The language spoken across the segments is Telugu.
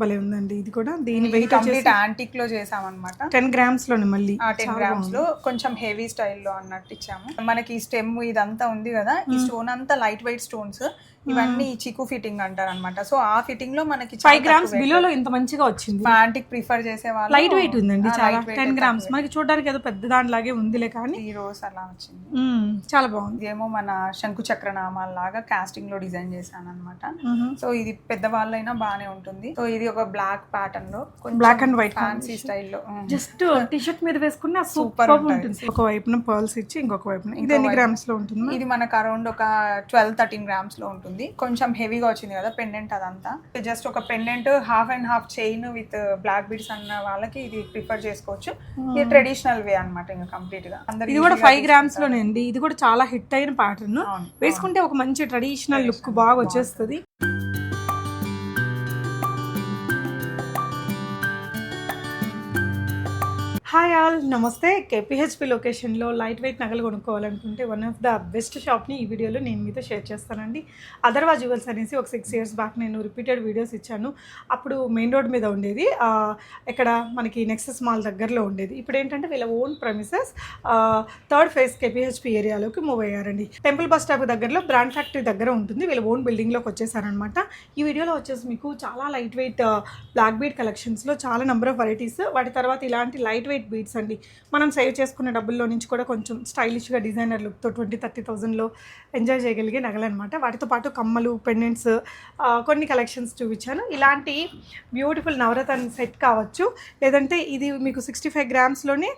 భలే ఉందండి. ఇది కూడా దీని వెయిట్ కంప్లీట్ యాంటిక్లో చేసామన్నమాట. టెన్ గ్రామ్స్లోనే మళ్ళీ టెన్ గ్రామ్స్. లో కొంచెం హెవీ స్టైల్లో అన్నట్టు ఇచ్చాము. మనకి ఈ స్టెమ్ ఇదంతా ఉంది కదా ఈ స్టోన్ అంతా లైట్ వెయిట్ స్టోన్స్ ఇవన్నీ చికు ఫిట్టింగ్ అంటారు అనమాట సో ఆ ఫిట్టింగ్లో మనకి ఫైవ్ గ్రామ్స్ బిలోలో ఇంత మంచిగా వచ్చింది. యాంటిక్ ప్రిఫర్ చేసే వాళ్ళు లైట్ వెయిట్ ఉందండి చాలా. Ten grams. మనకి చూడడానికి ఏదో పెద్ద దానిలాగే ఉందిలే కానీ. ఈ రోజ్ అలా వచ్చింది. చాలా బాగుంది. ఇదేమో మన శంకు చక్ర నామాల లాగా కాస్టింగ్లో డిజైన్ చేశాను అనమాట. సో ఇది పెద్ద వాళ్ళైనా బాగానే ఉంటుంది. సో ఇది ఒక బ్లాక్ ప్యాటర్న్లో Black and white ఫ్యాన్సీ స్టైల్లో జస్ట్ టీ షర్ట్ మీద వేసుకున్న సూపర్ ఉంటుంది. ఉంటుంది. ఒక వైపున పర్ల్స్ ఇచ్చి ఇంకొక వైపున. ఇది ఎన్ని గ్రామ్స్లో ఉంటుంది? ఇది మనకు అరౌండ్ ఒక ట్వెల్వ్ థర్టీన్ గ్రామ్స్లో ఉంటుంది. కొంచెం హెవీగా వచ్చింది కదా పెండెంట్ అదంతా. జస్ట్ ఒక pendant half and half chain with black beads అన్న వాళ్ళకి ఇది ప్రిఫర్ చేసుకోవచ్చు. ఇది ట్రెడిషనల్ వే అన్నమాట ఇంకా కంప్లీట్గా. అందరు ఇది కూడా ఫైవ్ గ్రామ్స్లోనే అండి. ఇది కూడా చాలా హిట్ అయిన ప్యాటర్న్. వేసుకుంటే ఒక మంచి ట్రెడిషనల్ లుక్ బాగా వచ్చేస్తుంది. హాయ్ ఆల్ నమస్తే. కేపీహెచ్పి లొకేషన్లో లైట్ వెయిట్ నగలు కొనుక్కోవాలనుకుంటే వన్ ఆఫ్ ద బెస్ట్ షాప్ని ఈ వీడియోలో నేను మీతో షేర్ చేస్తానండి. అదర్వా జ్యువెల్స్ అనేసి ఒక సిక్స్ ఇయర్స్ బ్యాక్ నేను రిపీటెడ్ వీడియోస్ ఇచ్చాను. అప్పుడు మెయిన్ రోడ్ మీద ఉండేది. ఇక్కడ మనకి నెక్సెస్ మాల్ దగ్గరలో ఉండేది. ఇప్పుడు ఏంటంటే వీళ్ళ own premises third phase KPHB ఏరియాలోకి move అయ్యారండి. టెంపుల్ బస్ స్టాప్ దగ్గరలో బ్రాండ్ ఫ్యాక్టరీ దగ్గర ఉంటుంది. వీళ్ళ ఓన్ బిల్డింగ్లోకి వచ్చేసారనమాట. ఈ వీడియోలో వచ్చేసి మీకు చాలా లైట్ వెయిట్ బ్లాక్ బీడ్ కలెక్షన్స్లో చాలా నెంబర్ ఆఫ్ వెరైటీస్ వాటి తర్వాత ఇలాంటి లైట్ వెయిట్ బీడ్స్ అండి. మనం సేవ్ చేసుకున్న డబ్బుల్లో నుంచి కూడా కొంచెం స్టైలిష్గా డిజైనర్ లుక్తో ట్వంటీ థర్టీ థౌజండ్లో ఎంజాయ్ చేయగలిగే నగలనమాట వాటితో పాటు కమ్మలు పెండెంట్స్ కొన్ని కలెక్షన్స్ చూపించాను. ఇలాంటి బ్యూటిఫుల్ నవరత్న సెట్ కావచ్చు. లేదంటే ఇది మీకు సిక్స్టీ ఫైవ్ గ్రామ్స్లోనే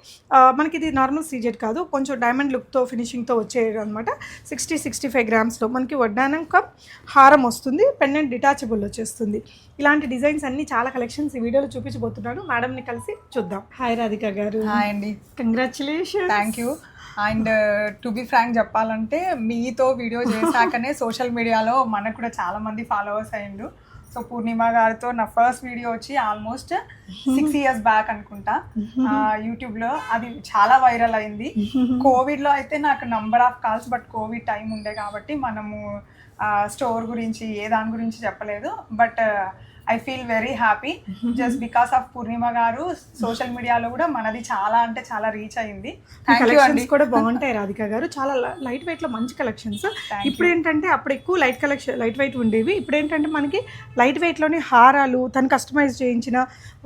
మనకి ఇది నార్మల్ సీజెడ్ కాదు. కొంచెం డైమండ్ లుక్తో ఫినిషింగ్తో వచ్చేది అనమాట సిక్స్టీ సిక్స్టీ ఫైవ్ గ్రామ్స్లో మనకి వడ్డానం కప్ హారం వస్తుంది. పెండెంట్ డిటాచబుల్ వచ్చేస్తుంది. ఇలాంటి డిజైన్స్ అన్ని చాలా కలెక్షన్స్ ఈ వీడియోలో చూపించబోతున్నాను. మేడంని కలిసి చూద్దాం. హాయ్ రాధిక గారు. హాయ్ అండి. Congratulation thank you and to be frank చెప్పాలంటే మీతో వీడియో చేశాకనే సోషల్ మీడియాలో మనకు కూడా చాలా మంది ఫాలోవర్స్ అయ్యిండు. సో పూర్ణిమ గారితో నా ఫస్ట్ వీడియో వచ్చి ఆల్మోస్ట్ సిక్స్ ఇయర్స్ బ్యాక్ అనుకుంటా. యూట్యూబ్లో అది చాలా వైరల్ అయింది. కోవిడ్లో అయితే నాకు number of calls but Covid time ఉండే కాబట్టి మనము స్టోర్ గురించి ఏ దాని గురించి చెప్పలేదు. But I feel very happy just because of Purnima garu social మీడియాలో కూడా మనది చాలా అంటే చాలా రీచ్ అయింది. కలెక్షన్స్ కూడా బాగుంటాయి రాధిక గారు. చాలా లైట్ వెయిట్లో మంచి కలెక్షన్స్ ఇప్పుడు ఏంటంటే అప్పుడు ఎక్కువ లైట్ కలెక్షన్ లైట్ వెయిట్ ఉండేవి. ఇప్పుడు ఏంటంటే మనకి లైట్ వెయిట్లోని హారాలు తను కస్టమైజ్ చేయించిన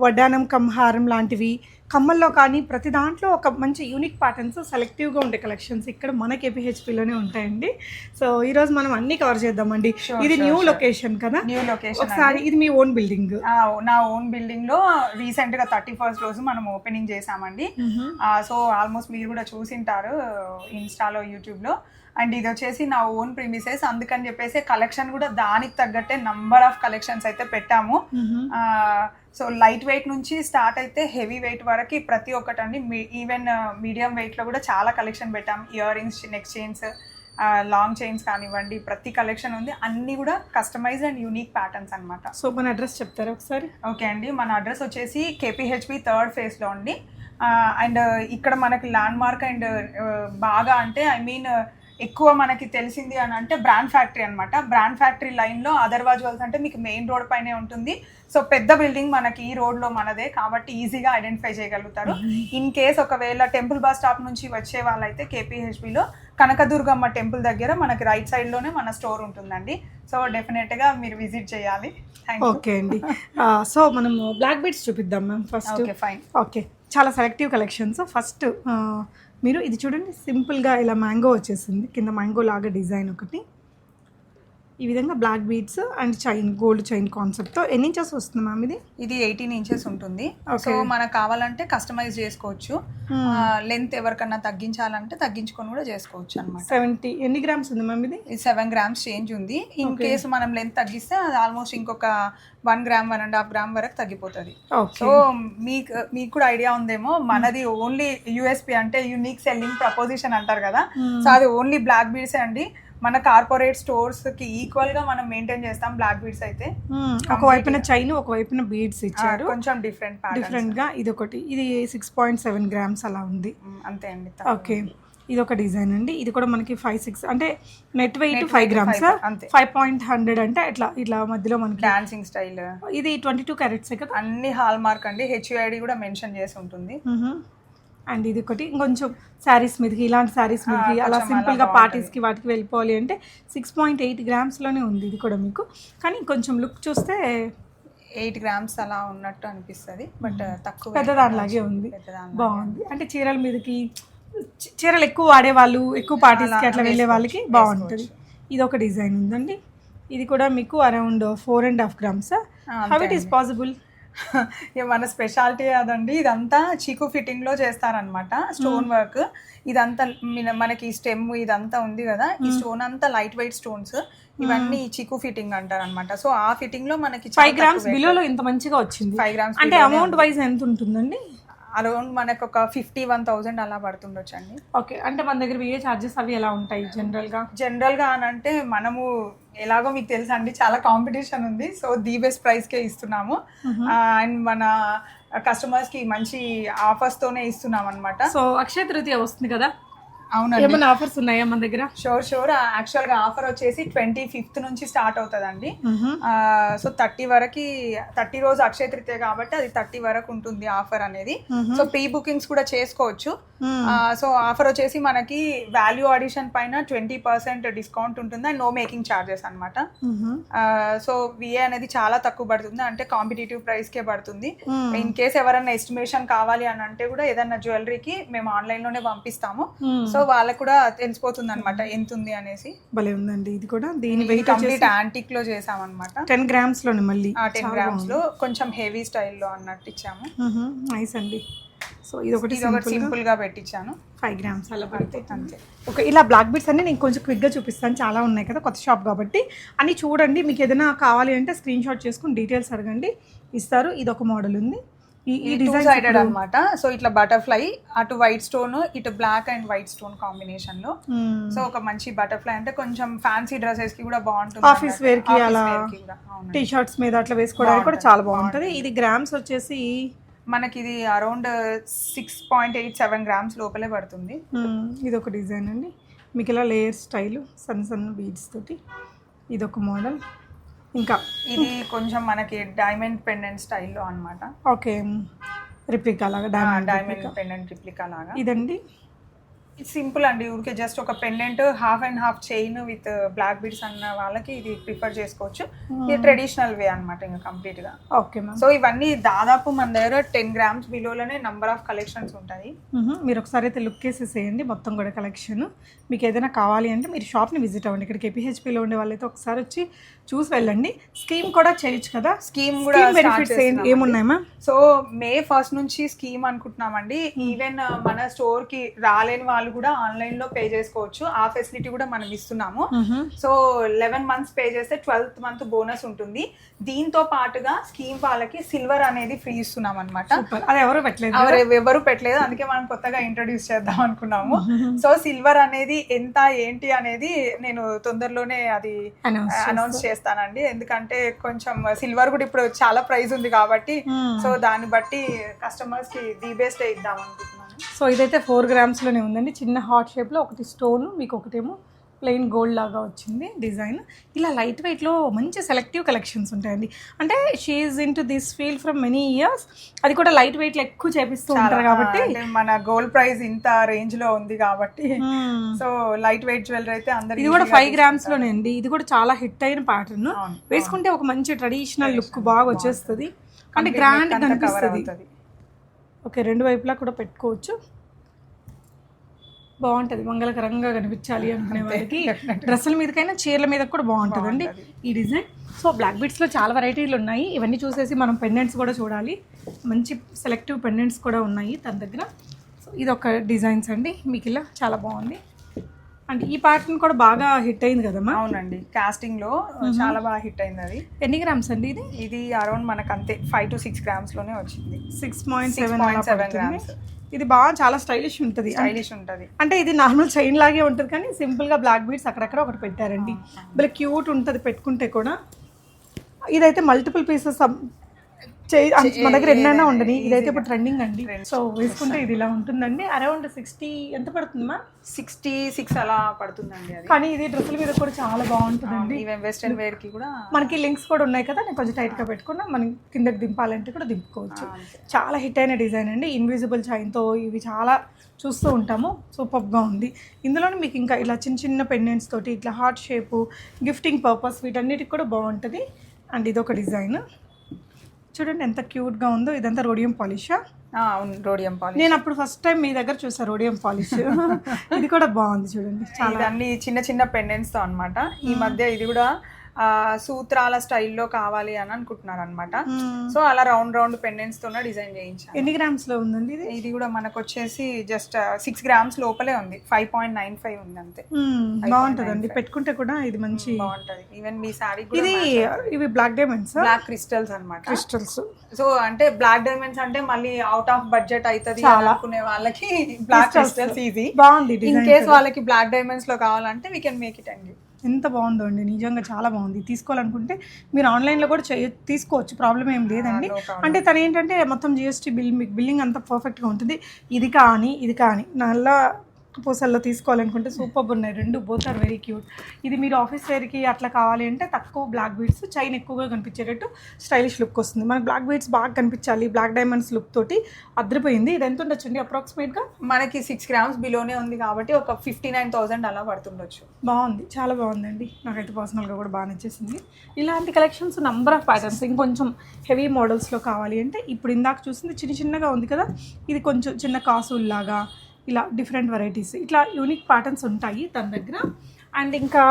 వడ్డానం కమ్ హారం లాంటివి కమ్మల్లో కానీ ప్రతి దాంట్లో ఒక మంచి యూనిక్ ప్యాటర్న్స్ సెలెక్టివ్గా ఉండే కలెక్షన్స్ ఇక్కడ మన కేపీహెచ్పిలోనే ఉంటాయండి. సో ఈ రోజు మనం అన్ని కవర్ చేద్దామండి. ఇది న్యూ. లొకేషన్ కదా? న్యూ లొకేషన్ ఒకసారి ఇది మీ ఓన్ బిల్డింగ్ నా ఓన్ బిల్డింగ్లో రీసెంట్గా థర్టీ ఫస్ట్ రోజు మనం ఓపెనింగ్ చేసామండి సో ఆల్మోస్ట్ మీరు కూడా చూసింటారు ఇన్స్టాలో యూట్యూబ్లో. అండ్ ఇది వచ్చేసి నా ఓన్ ప్రిమిసెస్ అందుకని చెప్పేసి కలెక్షన్ కూడా దానికి తగ్గట్టే నంబర్ ఆఫ్ కలెక్షన్స్ అయితే పెట్టాము. సో లైట్ వెయిట్ నుంచి స్టార్ట్ అయితే హెవీ వెయిట్ వరకు ప్రతి ఒక్కటండి. ఈవెన్ మీడియం వెయిట్లో కూడా చాలా కలెక్షన్ పెట్టాం. Earrings neck chains long chains కానివ్వండి ప్రతి కలెక్షన్ ఉంది. అన్ని కూడా కస్టమైజ్డ్ అండ్ యూనిక్ ప్యాటర్న్స్ అన్నమాట. సో మన అడ్రస్ చెప్తారా ఒకసారి? ఓకే అండి. మన అడ్రస్ వచ్చేసి కేపీహెచ్పి థర్డ్ ఫేజ్లో అండి. అండ్ ఇక్కడ మనకి ల్యాండ్ మార్క్ అండ్ బాగా అంటే ఐ మీన్ ఎక్కువ మనకి తెలిసింది అని అంటే బ్రాండ్ ఫ్యాక్టరీ అనమాట బ్రాండ్ ఫ్యాక్టరీ లైన్లో అదర్వా జ్యువెల్స్ అంటే మీకు మెయిన్ రోడ్ పైనే ఉంటుంది. సో పెద్ద బిల్డింగ్ మనకి ఈ రోడ్లో మనదే కాబట్టి ఈజీగా ఐడెంటిఫై చేయగలుగుతారు. ఇన్ కేస్ ఒకవేళ టెంపుల్ బస్ స్టాప్ నుంచి వచ్చే వాళ్ళైతే కేపీహెచ్బిలో కనకదుర్గమ్మ టెంపుల్ దగ్గర మనకి రైట్ సైడ్లోనే మన స్టోర్ ఉంటుందండి. సో డెఫినెట్గా మీరు విజిట్ చేయాలి. ఓకే అండి. సో మనం బ్లాక్ బీడ్స్ చూపిద్దాం ma'am first okay fine okay చాలా సెలెక్టివ్ కలెక్షన్స్ ఫస్ట్ మీరు ఇది చూడండి సింపుల్గా ఇలా మ్యాంగో వచ్చేసింది. కింద మ్యాంగో లాగా డిజైన్ ఒకటి. ఈ విధంగా black beads and chain gold chain కాన్సెప్ట్తో ఎన్ని ఇంచెస్ వస్తుంది మ్యామ్ ఇది? ఇది ఎయిటీన్ ఇంచెస్ ఉంటుంది. సో మనకు కావాలంటే కస్టమైజ్ చేసుకోవచ్చు. Hmm. లెంత్ ఎవరికన్నా తగ్గించాలంటే తగ్గించుకొని కూడా చేసుకోవచ్చు అనమాట సెవెంటీ ఎన్ని గ్రామ్స్ ఉంది మ్యామ్ ఇది? సెవెన్ గ్రామ్స్ చేంజ్ ఉంది. ఇన్. కేసు మనం లెంత్ తగ్గిస్తే అది ఆల్మోస్ట్ ఇంకొక one gram one and half gram వరకు తగ్గిపోతుంది. సో మీకు మీకు కూడా ఐడియా ఉందేమో మనది ఓన్లీ యూఎస్పి అంటే యూనిక్ సెల్లింగ్ ప్రపోజిషన్ అంటారు కదా. సో అది ఓన్లీ బ్లాక్ బీడ్స్ అండి. మన కార్పొరేట్ స్టోర్స్కి ఈక్వల్గా మనం మెయింటైన్ చేస్తాం బ్లాక్ బీడ్స్ అయితే. ఒక వైపున చైన్ ఒక వైపున బీడ్స్ ఇచ్చారు. కొంచెం డిఫరెంట్ డిఫరెంట్గా ఇది ఒకటి ఇది సిక్స్ పాయింట్ సెవెన్ గ్రామ్స్ అలా ఉంది. అంతే అండి ఓకే ఇది ఒక డిజైన్ అండి. ఇది కూడా మనకి ఫైవ్ సిక్స్ అంటే net weight five grams. Five point hundred అంటే ఇట్లా ఇట్లా మధ్యలో మనకి డాన్సింగ్ స్టైల్ ఇది ట్వంటీ టూ క్యారెట్సే కదా? అన్ని హాల్ మార్క్ అండి హెచ్యుఐడి కూడా మెన్షన్ చేసి ఉంటుంది. అండ్ ఇది ఒకటి. ఇంకొంచెం శారీస్ మీదకి ఇలాంటి శారీస్ మీదకి అలా సింపుల్గా. పార్టీస్కి వాటికి వెళ్ళిపోవాలి అంటే సిక్స్ పాయింట్ ఎయిట్ గ్రామ్స్లోనే ఉంది ఇది కూడా మీకు. కానీ కొంచెం లుక్ చూస్తే ఎయిట్ గ్రామ్స్ అలా ఉన్నట్టు అనిపిస్తుంది బట్ తక్కువ. పెద్దదానిలాగే ఉంది. బాగుంది. అంటే చీరల మీదకి చీరలు ఎక్కువ వాడేవాళ్ళు ఎక్కువ పార్టీస్కి అట్లా వెళ్ళే వాళ్ళకి బాగుంటుంది. ఇది ఒక డిజైన్ ఉందండి. ఇది కూడా మీకు around four and half grams? How it is possible మన స్పెషాలిటీ అదండి. ఇదంతా చీకు ఫిట్టింగ్లో చేస్తారనమాట స్టోన్ వర్క్. ఇదంతా మిన- మనకి స్టెమ్ ఇదంతా ఉంది కదా. ఈ స్టోన్ అంతా లైట్ వెయిట్ స్టోన్స్. ఇవన్నీ చీకు ఫిట్టింగ్ అంటారు అనమాట సో ఆ ఫిట్టింగ్లో మనకి ఫైవ్ గ్రామ్స్ బిలోలో ఇంత మంచిగా వచ్చింది. ఫైవ్ గ్రామ్స్ అంటే అమౌంట్ వైజ్ ఎంత ఉంటుందండి? అరౌండ్ మనకు ఒక ఫిఫ్టీ వన్ థౌసండ్ అలా పడుతుండొచ్చు అండి ఓకే. అంటే మన దగ్గర విఏ చార్జెస్ అవి ఎలా ఉంటాయి జనరల్గా? జనరల్గా అని అంటే మనము ఎలాగో మీకు తెలుసా అండి చాలా కాంపిటీషన్ ఉంది. సో ది బెస్ట్ ప్రైస్ కే ఇస్తున్నాము. అండ్ మన కస్టమర్స్కి మంచి ఆఫర్స్ తోనే ఇస్తున్నాం అనమాట సో అక్షయ తృతీయ వస్తుంది కదా? అవునండి. ఏమైనా ఆఫర్స్ ఉన్నాయా మన దగ్గర? Sure sure. యాక్చువల్గా ఆఫర్ వచ్చేసి ట్వంటీ ఫిఫ్త్ నుంచి స్టార్ట్ అవుతుందండి. సో థర్టీ వరకు థర్టీ రోజు అక్షయ తృతీయ కాబట్టి అది థర్టీ వరకు ఉంటుంది ఆఫర్ అనేది. సో ప్రీ బుకింగ్స్ కూడా చేసుకోవచ్చు. సో ఆఫర్ వచ్చేసి మనకి వాల్యూ ఆడిషన్ పైన ట్వంటీ పర్సెంట్ డిస్కౌంట్ ఉంటుంది అండ్ నో మేకింగ్ ఛార్జెస్ అనమాట సో విఏ అనేది చాలా తక్కువ పడుతుంది. అంటే కాంపిటేటివ్ ప్రైస్ కే పడుతుంది. ఇన్ కేస్ ఎవరైనా ఎస్టిమేషన్ కావాలి అని అంటే కూడా ఏదైనా జ్యువెలరీకి మేము ఆన్లైన్లోనే పంపిస్తాము. సో వాళ్ళకు కూడా తెలిసిపోతుంది అనమాట ఎంత ఉంది అనేసి. భలే ఉందండి ఇది కూడా. దీని వెయిట్ కంప్లీట్ యాంటిక్లో చేసామన్నమాట. టెన్ గ్రామ్స్లోనే మళ్ళీ టెన్ గ్రామ్స్లో కొంచెం హెవీ స్టైల్లో అన్నట్టు ఇచ్చాము. నైస్ అండి. సో ఇది ఒకటి సింపుల్గా పెట్టించాను. ఫైవ్ గ్రామ్స్ అలా పడిపోతుంది అంతే. ఓకే ఇలా బ్లాక్ బీట్స్ అన్ని నేను కొంచెం క్విక్గా చూపిస్తాను. చాలా ఉన్నాయి కదా కొత్త షాప్ కాబట్టి. అన్ని చూడండి మీకు ఏదైనా కావాలి అంటే స్క్రీన్ షాట్ చేసుకుని డీటెయిల్స్ అడగండి. ఇస్తారు. ఇది ఒక మోడల్ ఉంది. ఈ డిజైన్ సైడెడ్ అన్నమాట. సో ఇట్లా బటర్ఫ్లై అటు వైట్ స్టోన్ ఇటు బ్లాక్ అండ్ వైట్ స్టోన్ కాంబినేషన్లో సో ఒక మంచి బటర్ఫ్లై అంటే కొంచెం ఫ్యాన్సీ డ్రెస్సెస్కి కూడా బాగుంటుంది ఆఫీస్ వేర్కి అలా టీ షర్ట్స్ మీద అట్లా వేసుకోవడానికి కూడా చాలా బాగుంటుంది. ఇది గ్రామ్స్ వచ్చేసి మనకి ఇది around six point eight seven grams లోపలే పడుతుంది. మ్మ్, ఇది ఒక డిజైన్ అండి. మీకు ఇలా లేయర్ స్టైల్ సన్న సన్న బీడ్స్ తోటి. ఇది ఒక మోడల్ ఇంకా. ఇది కొంచెం మనకి డైమండ్ పెండెంట్ స్టైల్లో అన్నమాట. ఓకే. రిప్లికా లాగా డైమండ్ డైమండ్ పెండెంట్ రిప్లికా లాగా. ఇదండి. సింపుల్ అండి. ఊరికే జస్ట్ ఒక pendant half and half chain with black beads అన్న వాళ్ళకి ఇది ప్రిఫర్ చేసుకోవచ్చు. ఇది ట్రెడిషనల్ వే అన్నమాట ఇంకా కంప్లీట్గా ఓకే సో ఇవన్నీ దాదాపు మన దగ్గర టెన్ గ్రామ్స్ బిలోలోనే నంబర్ ఆఫ్ కలెక్షన్స్ ఉంటాయి. మీరు ఒకసారి అయితే లుక్ వేసేసేయండి. మొత్తం కూడా కలెక్షన్. మీకు ఏదైనా కావాలి అంటే మీరు షాప్ని విజిట్ అవ్వండి. ఇక్కడ కేపీహెచ్పిలో ఉండే వాళ్ళైతే ఒకసారి వచ్చి చూసి వెళ్ళండి. స్కీమ్ కూడా చేయొచ్చు కదా? స్కీమ్ కూడా బెనిఫిట్స్ ఏమున్నాయి మ్యామ్? సో మే ఫస్ట్ నుంచి స్కీమ్ అనుకుంటున్నామండి. ఈవెన్ మన స్టోర్కి రాలేని వాళ్ళు కూడా ఆన్లైన్లో పే చేసుకోవచ్చు. ఆ ఫెసిలిటీ కూడా మనం ఇస్తున్నాము. సో లెవెన్ మంత్స్ పే చేస్తే ట్వెల్త్ మంత్ బోనస్ ఉంటుంది. దీంతో పాటుగా స్కీమ్ వాళ్ళకి సిల్వర్ అనేది ఫ్రీ ఇస్తున్నాం అనమాట అది ఎవరు పెట్టలేదు ఎవరు పెట్టలేదు. అందుకే మనం కొత్తగా ఇంట్రడ్యూస్ చేద్దాం అనుకున్నాము. సో సిల్వర్ అనేది ఎంత ఏంటి అనేది నేను తొందరలోనే అది అనౌన్స్ చేస్తానండి. ఎందుకంటే కొంచెం సిల్వర్ కూడా ఇప్పుడు చాలా ప్రైస్ ఉంది కాబట్టి. సో దాన్ని బట్టి కస్టమర్స్కి ది బెస్ట్ ఇద్దాం అనుకుంటున్నాను సో ఇదైతే ఫోర్ గ్రామ్స్లోనే ఉందండి. చిన్న హార్ట్ షేప్లో ఒకటి స్టోన్ మీకు ఒకటేమో ప్లెయిన్ గోల్డ్ లాగా వచ్చింది డిజైన్. ఇలా లైట్ వెయిట్లో మంచి సెలెక్టివ్ కలెక్షన్స్ ఉంటాయండి. అంటే she into this field from many years. అది కూడా లైట్ వెయిట్లో ఎక్కువ చేపిస్తూ ఉంటారు కాబట్టి మన గోల్డ్ ప్రైస్ ఇంత రేంజ్లో ఉంది కాబట్టి. సో లైట్ వెయిట్ జ్యువెలరీ అయితే అందరు ఇది కూడా ఫైవ్ గ్రామ్స్లోనే అండి. ఇది కూడా చాలా హిట్ అయిన ప్యాటర్న్. వేసుకుంటే ఒక మంచి ట్రెడిషనల్ లుక్ బాగా వచ్చేస్తుంది. అంటే గ్రాండ్ కనిపిస్తుంది. ఓకే రెండు వైపులా కూడా పెట్టుకోవచ్చు. బాగుంటుంది మంగళకరంగా కనిపించాలి అనుకునే వాళ్ళకి. డ్రెస్సుల మీదకైనా చీరల మీద కూడా బాగుంటుందండి ఈ డిజైన్. సో బ్లాక్ బీట్స్లో చాలా వెరైటీలు ఉన్నాయి. ఇవన్నీ చూసేసి మనం పెండెంట్స్ కూడా చూడాలి. మంచి సెలెక్టివ్ పెండెంట్స్ కూడా ఉన్నాయి తన దగ్గర. సో ఇది ఒక డిజైన్స్ అండి. మీకు ఇలా చాలా బాగుంది. అంటే ఈ ప్యాటర్న్ కూడా బాగా హిట్ అయింది కదమ్మా? అవునండి. కాస్టింగ్లో చాలా బాగా హిట్ అయింది అది ఎన్ని గ్రామ్స్ అండి ఇది? ఇది అరౌండ్ మనకు అంతే ఫైవ్ టు సిక్స్ గ్రామ్స్లోనే వచ్చింది. Six point seven point seven grams ఇది బాగా చాలా స్టైలిష్ ఉంటుంది. స్టైలిష్ ఉంటది. అంటే ఇది నార్మల్ చైన్ లాగే ఉంటుంది కానీ సింపుల్గా బ్లాక్ బీడ్స్ అక్కడక్కడ ఒకటి పెట్టారండి. భలే క్యూట్ ఉంటుంది పెట్టుకుంటే కూడా. ఇదైతే మల్టిపుల్ పీసెస్ మన దగ్గర ఎన్నైనా ఉండని ఇదైతే ఇప్పుడు ట్రెండింగ్ అండి. సో వేసుకుంటే ఇది ఇలా ఉంటుందండి. అరౌండ్ సిక్స్టీ ఎంత పడుతుందమ్మా సిక్స్టీ సిక్స్ అలా పడుతుందండి కానీ ఇది డ్రెస్సుల మీద కూడా చాలా బాగుంటుందండి. వెస్ట్రన్ వేర్కి కూడా మనకి లింక్స్ కూడా ఉన్నాయి కదా నేను కొంచెం టైట్గా పెట్టుకున్నా మనం కిందకి దింపాలంటే కూడా దింపుకోవచ్చు. చాలా హిట్ అయిన డిజైన్ అండి. ఇన్విజిబుల్ చైన్తో ఇవి చాలా చూస్తూ ఉంటాము. సూపర్గా ఉంది. ఇందులోనే మీకు ఇంకా ఇలా చిన్న చిన్న పెండెంట్స్ తోటి ఇట్లా హార్ట్ షేపు గిఫ్టింగ్ పర్పస్ వీటన్నిటికి కూడా బాగుంటుంది. అండ్ ఇదొక డిజైన్ చూడండి ఎంత క్యూట్గా ఉందో ఇదంతా రోడియం పాలిషా ఆ, అవును రోడియం పాలిష్ నేను అప్పుడు ఫస్ట్ టైం మీ దగ్గర చూసా రోడియం పాలిష్ ఇది కూడా బాగుంది చూడండి చాలా ఇదన్నీ చిన్న చిన్న పెండెంట్స్తో అన్నమాట. ఈ మధ్య ఇది కూడా సూత్రాల స్టైల్లో కావాలి అని అనుకుంటున్నారు అనమాట. సో అలా రౌండ్ రౌండ్ పెండెంట్స్ తోనే డిజైన్ చేయించాను. ఎన్ని గ్రామ్స్లో ఉందండి ఇది? ఇది కూడా మనకు వచ్చేసి జస్ట్ సిక్స్ గ్రామ్స్ లోపలే ఉంది. ఫైవ్ పాయింట్ నైన్ ఫైవ్ ఉంది అంతే. మ్మ్, బాగుంటుందండి. పెట్టుకుంటే కూడా ఇది మంచి బాగుంటది. ఈవెన్ మీ శారీ ఇది ఇవి బ్లాక్ డైమండ్స్ బ్లాక్ క్రిస్టల్స్ అన్నమాట. క్రిస్టల్స్ సో అంటే బ్లాక్ డైమండ్స్ అంటే మళ్ళీ అవుట్ ఆఫ్ బడ్జెట్ అవుతుంది అని అనుకునే వాళ్ళకి బ్లాక్ క్రిస్టల్స్ ఈజీ బాగుంది ఇన్ కేస్ వాళ్ళకి బ్లాక్ డైమండ్స్లో కావాలంటే వీ కెన్ మేక్ ఇట్ అండి ఎంత బాగుందో అండి. నిజంగా చాలా బాగుంది. తీసుకోవాలనుకుంటే మీరు ఆన్లైన్లో కూడా చేయ తీసుకోవచ్చు. ప్రాబ్లం ఏం లేదండి. అంటే తను ఏంటంటే మొత్తం జిఎస్టీ బిల్ మీకు బిల్లింగ్ అంతా పర్ఫెక్ట్గా ఉంటుంది. ఇది కానీ ఇది కానీ. నల్ల పూసల్లో తీసుకోవాలనుకుంటే సూపర్ ఉన్నాయి. రెండు బోత్ ఆర్ వెరీ క్యూట్ ఇది మీరు ఆఫీస్ వేర్కి అట్లా కావాలి అంటే తక్కువ బ్లాక్ బీడ్స్ చైన్ ఎక్కువగా కనిపించేటట్టు స్టైలిష్ లుక్ వస్తుంది. మనకి బ్లాక్ బీడ్స్ బాగా కనిపించాలి బ్లాక్ డైమండ్స్ లుక్ తోటి అదిరిపోయింది ఇది ఎంత ఉండొచ్చండి అప్రాక్సిమేట్గా మనకి సిక్స్ గ్రామ్స్ బిలోనే ఉంది కాబట్టి ఒక ఫిఫ్టీ నైన్ థౌసండ్ అలా పడుతుండొచ్చు. బాగుంది. చాలా బాగుందండి. నాకైతే పర్సనల్గా కూడా బాగా నచ్చేసింది. ఇలాంటి కలెక్షన్స్ నంబర్ ఆఫ్ ప్యాటర్న్స్ ఇంకొంచెం హెవీ మోడల్స్లో కావాలి అంటే ఇప్పుడు ఇందాక చూసింది చిన్న చిన్నగా ఉంది కదా? ఇది కొంచెం చిన్న కాసుల్లాగా ఇలా డిఫరెంట్ వెరైటీస్ ఇట్లా యూనిక్ ప్యాటర్న్స్ ఉంటాయి తన దగ్గర. అండ్ ఇంకా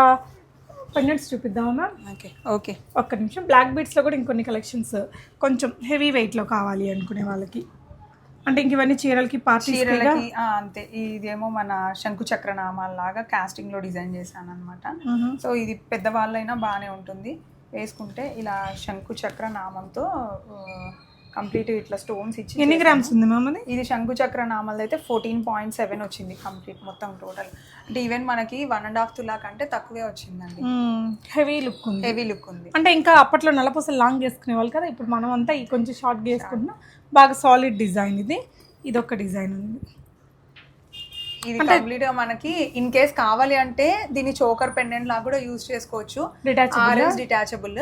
పెండెంట్స్ చూపిద్దామా ఓకే ఓకే ఒక్క నిమిషం. బ్లాక్ బీడ్స్లో కూడా ఇంకొన్ని కలెక్షన్స్ కొంచెం హెవీ వెయిట్లో కావాలి అనుకునే వాళ్ళకి. అంటే ఇంక ఇవన్నీ చీరలకి పార్టీ చీరలకి అంతే. ఇదేమో మన శంకు చక్ర నామాల లాగా కాస్టింగ్లో డిజైన్ చేశాను అనమాట సో ఇది పెద్దవాళ్ళైనా బాగానే ఉంటుంది. వేసుకుంటే ఇలా శంకు చక్ర నామంతో కంప్లీట్ ఇట్లా స్టోన్స్ ఇచ్చి ఎన్ని గ్రామ్స్ ఉంది మామది ఇది శంకు చక్ర నామాలది అయితే ఫోర్టీన్ పాయింట్ సెవెన్ వచ్చింది కంప్లీట్ మొత్తం టోటల్ అంటే ఈవెన్ మనకి వన్ అండ్ హాఫ్ తులా కంటే తక్కువే వచ్చిందండి. హెవీ లుక్ ఉంది. హెవీ లుక్ ఉంది. అంటే ఇంకా అప్పట్లో నల్లపూసలు లాంగ్ చేసుకునే వాళ్ళు కదా ఇప్పుడు మనం అంతా ఈ కొంచెం షార్ట్ చేసుకుంటున్నాం. బాగా సాలిడ్ డిజైన్ ఇది. ఇది ఒక డిజైన్ ఉంది. ఇది కంప్లీట్గా మనకి ఇన్ కేస్ కావాలి అంటే దీన్ని చోకర్ పెండెంట్ లాగా కూడా యూజ్ చేసుకోవచ్చు. ఆర్ఎస్ డిటాచబుల్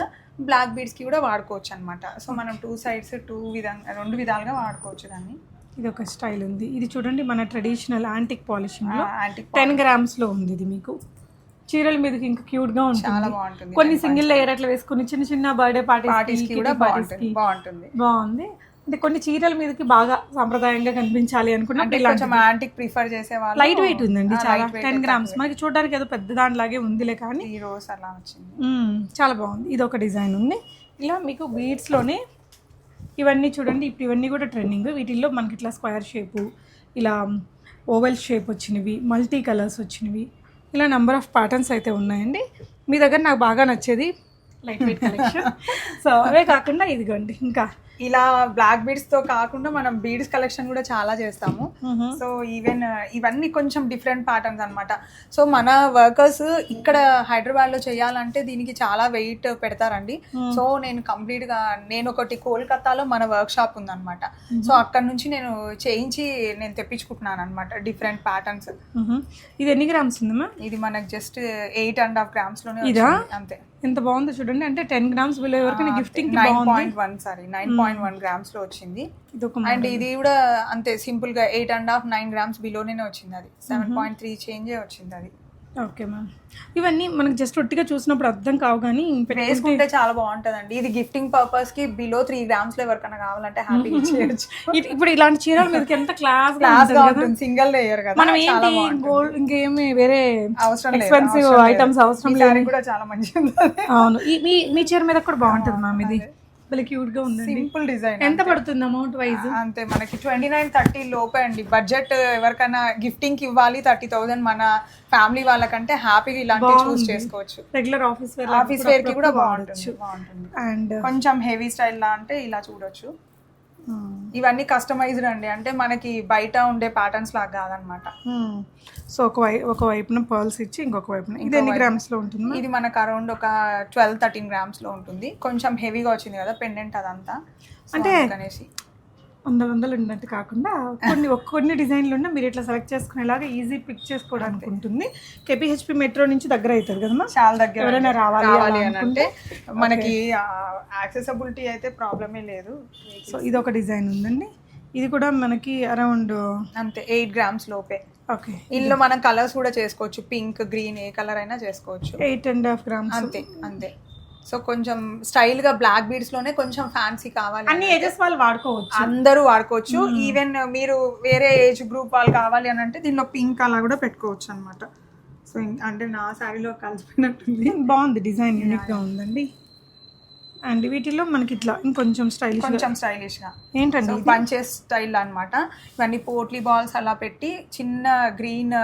బ్లాక్ బీడ్స్కి కూడా వాడుకోవచ్చు అనమాట సో మనం టూ సైడ్స్ టూ విధంగా రెండు విధాలుగా వాడుకోవచ్చు దాన్ని. ఇది ఒక స్టైల్ ఉంది. ఇది చూడండి మన ట్రెడిషనల్ యాంటిక్ పాలిషింగ్లో యాంటీ టెన్ గ్రామ్స్లో ఉంది ఇది మీకు. చీరల మీదకి ఇంకా క్యూట్గా చాలా ఉంటుంది బాగుంటుంది. కొన్ని సింగిల్ లేయర్ అట్లా వేసుకుని చిన్న చిన్న బర్త్డే పార్టీస్ కూడా బాగుంటుంది. బాగుంది. అంటే కొన్ని చీరల మీదకి బాగా సాంప్రదాయంగా కనిపించాలి అనుకున్నా అంటే కొంచెం యాంటిక్ ప్రిఫర్ చేసే వాళ్ళు లైట్ వెయిట్ ఉందండి చాలా. టెన్ గ్రామ్స్ మనకి చూడడానికి ఏదో పెద్ద దానిలాగే ఉందిలే కానీ. ఈ రోజ్ అలా వచ్చింది. చాలా బాగుంది. ఇది ఒక డిజైన్ ఉంది. ఇలా మీకు బీడ్స్లోనే ఇవన్నీ చూడండి. ఇప్పుడు ఇవన్నీ కూడా ట్రెండింగ్ వీటిల్లో మనకి ఇట్లా స్క్వేర్ షేపు ఇలా ఓవెల్ షేప్ వచ్చినవి మల్టీ కలర్స్ వచ్చినవి. ఇలా నెంబర్ ఆఫ్ ప్యాటర్న్స్ అయితే ఉన్నాయండి. మీ దగ్గర నాకు బాగా నచ్చేది లైట్ వెయిట్ కలెక్షన్ సో అవే కాకుండా ఇదిగోండి. ఇంకా ఇలా బ్లాక్ బీడ్స్తో కాకుండా మనం బీడ్స్ కలెక్షన్ కూడా చాలా చేస్తాము. సో ఈవెన్ ఇవన్నీ కొంచెం డిఫరెంట్ ప్యాటర్న్స్ అన్నమాట. సో మన వర్కర్స్ ఇక్కడ హైదరాబాద్లో చేయాలంటే దీనికి చాలా వెయిట్ పెడతారండి. సో నేను కంప్లీట్గా నేను ఒకటి కోల్కతాలో మన వర్క్ షాప్ ఉందన్నమాట సో అక్కడ నుంచి నేను చేయించి నేను తెప్పించుకుంటున్నాను అనమాట డిఫరెంట్ ప్యాటర్న్స్. ఇది ఎన్ని గ్రామ్స్ ఉందమ్మా ఇది మనకు జస్ట్ ఎయిట్ అండ్ హాఫ్ గ్రామ్స్లోనే. అంతే. ఎంత బాగుందో చూడండి. అంటే టెన్ గ్రామ్స్ బిలో ఎవరికైనా gifting nine point one sorry nine point one గ్రామ్స్లో వచ్చింది. అండ్ ఇది కూడా అంతే సింపుల్గా eight and half nine grams బిలోనే వచ్చింది అది. సెవెన్ పాయింట్ త్రీ చేంజే వచ్చింది అది. Okay ma'am. ఇవన్నీ మనకు జస్ట్ ఒట్టిగా చూసినప్పుడు అర్థం కావు కానీ వేసుకుంటే చాలా బాగుంటదండి. ఇది గిఫ్టింగ్ పర్పస్కి బిలో త్రీ గ్రామ్స్లో ఎవరికైనా కావాలంటే హ్యాపీగా ఇచ్చేయచ్చు ఇ- ఇప్పుడు ఇలాంటి చీరల మీదకి ఎంత క్లాస్ క్లాస్ ఉంటుంది సింగిల్ లేయర్ కదా. మనం ఏంటి. గోల్డ్ ఇంకేమి వేరే అవసరం లేదు ఎక్స్పెన్సివ్. ఐటమ్స్ అవసరం లేదు. కూడా చాలా మంచిగా అవును. మీ చీర మీద కూడా బాగుంటుంది మ్యామ్ ఇది. భలే క్యూట్గా ఉందండి. సింపుల్ డిజైన్ ఎంత పడుతుంది అమౌంట్ వైజ్ అంతే మనకి ట్వంటీ నైన్ థర్టీ లోపే అండి. బడ్జెట్ ఎవరికైనా గిఫ్టింగ్కి ఇవ్వాలి థర్టీ థౌసండ్ మన ఫ్యామిలీ వాళ్ళకంటే హ్యాపీగా ఇలాంటివి చూస్ చేసుకోవచ్చు. రెగ్యులర్ ఆఫీస్ వేర్ ఆఫీస్ వేర్కి కూడా బాగుంటుంది అండ్ కొంచెం హెవీ స్టైల్ లా అంటే ఇలా చూడొచ్చు. ఇవన్నీ కస్టమైజ్డ్ అండి. అంటే మనకి బయట ఉండే ప్యాటర్న్స్ లాగా కాదనమాట. సో ఒక వై ఒక వైపున పర్ల్స్ ఇచ్చి ఇంకొక వైపున ఇది ఎన్ని గ్రామ్స్లో ఉంటుంది ఇది మనకు అరౌండ్ ఒక ట్వెల్వ్ థర్టీన్ గ్రామ్స్లో ఉంటుంది. కొంచెం హెవీగా వచ్చింది కదా పెండెంట్ అదంతా. అంటే అందుకనేసి వందల వందలు ఉన్నట్టు కాకుండా కొన్ని కొన్ని డిజైన్లు ఉన్నా మీరు ఇట్లా సెలెక్ట్ చేసుకునేలాగా ఈజీ పిక్ చేసుకోవడానికి ఉంటుంది. కేపీహెచ్పి మెట్రో నుంచి దగ్గర అవుతుంది కదమ్మా? చాలా దగ్గర ఎవరైనా రావాలి అంటే మనకి యాక్సెసబిలిటీ అయితే ప్రాబ్లమే లేదు. సో ఇది ఒక డిజైన్ ఉందండి. ఇది కూడా మనకి అరౌండ్ అంతే ఎయిట్ గ్రామ్స్ లోపే. ఓకే. ఇందులో మనం కలర్స్ కూడా చేసుకోవచ్చు. పింక్ గ్రీన్ ఏ కలర్ అయినా చేసుకోవచ్చు. ఎయిట్ అండ్ హాఫ్ గ్రామ్స్ అంతే అంతే. సో కొంచెం స్టైల్గా బ్లాక్ బీడ్స్లోనే కొంచెం ఫ్యాన్సీ కావాలి అన్ని ఏజెస్ వాళ్ళు వాడుకోవచ్చు. అందరూ వాడుకోవచ్చు. ఈవెన్ మీరు వేరే ఏజ్ గ్రూప్ వాళ్ళు కావాలి అని అంటే దీనిలో పింక్ అలా కూడా పెట్టుకోవచ్చు అనమాట సో అంటే నా శారీలో కలిసిపోయినట్టుంది. బాగుంది డిజైన్ యూనిక్గా ఉందండి. అండ్ వీటిలో మనకి ఇట్లా ఇంకొంచెం స్టైలిష్ కొంచెం స్టైలిష్గా. ఏంటండి? పంచెస్ స్టైల్ అన్నమాట. ఇవన్నీ పోట్లీ బాల్స్ అలా పెట్టి చిన్న గ్రీన్